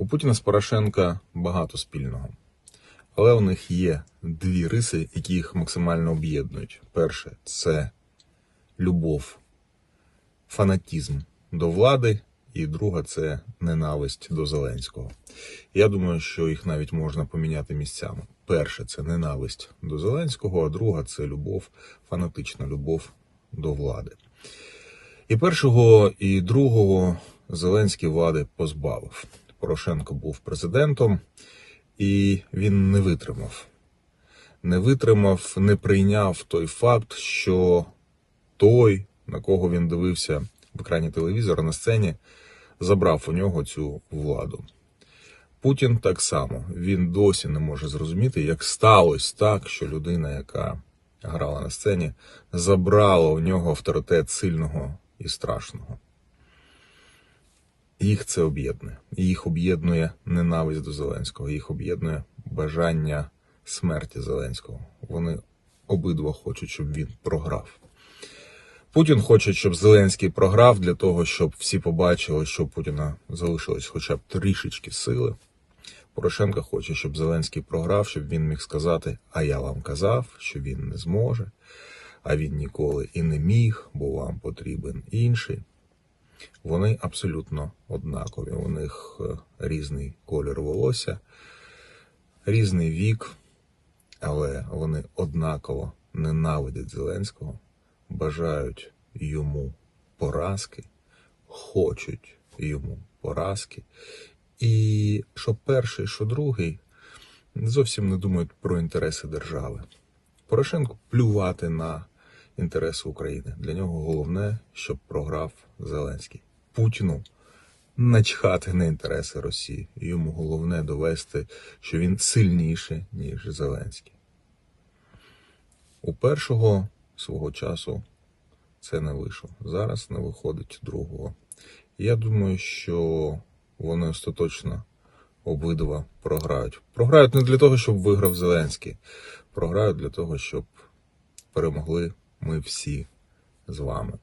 У Путіна з Порошенка багато спільного. Але у них є дві риси, які їх максимально об'єднують. Перше це любов, фанатізм до влади, і друга це ненависть до Зеленського. Я думаю, що їх навіть можна поміняти місцями. Перше це ненависть до Зеленського, а друга це любов, фанатична любов до влади. І першого, і другого Зеленський влади позбавив. Порошенко був президентом, і він не витримав. Не витримав, не прийняв той факт, що той, на кого він дивився в екрані телевізора на сцені, забрав у нього цю владу. Путін так само він досі не може зрозуміти, як сталося так, що людина, яка грала на сцені, забрала у нього авторитет сильного і страшного. Їх це об'єднує. Їх об'єднує ненависть до Зеленського, їх об'єднує бажання смерті Зеленського. Вони обидва хочуть, щоб він програв. Путін хоче, щоб Зеленський програв для того, щоб всі побачили, що Путіна залишилось хоча б трішечки сили. Порошенко хоче, щоб Зеленський програв, щоб він міг сказати: А я вам казав, що він не зможе, а він ніколи і не міг, бо вам потрібен інший. Вони абсолютно однакові. У них е, різний колір волосся, різний вік, але вони однаково ненавидять Зеленського, бажають йому поразки, хочуть йому поразки. І що перший, що другий зовсім не думають про інтереси держави. Порошенко плювати на інтереси України. Для нього головне, щоб програв Зеленський. Путіну начхати на інтереси Росії. Йому головне довести, що він сильніший, ніж Зеленський. У першого свого часу це не вийшло. Зараз не виходить другого. Я думаю, що вони остаточно обидва програють. Програють не для того, щоб виграв Зеленський. Програють для того, щоб перемогли ми всі з вами.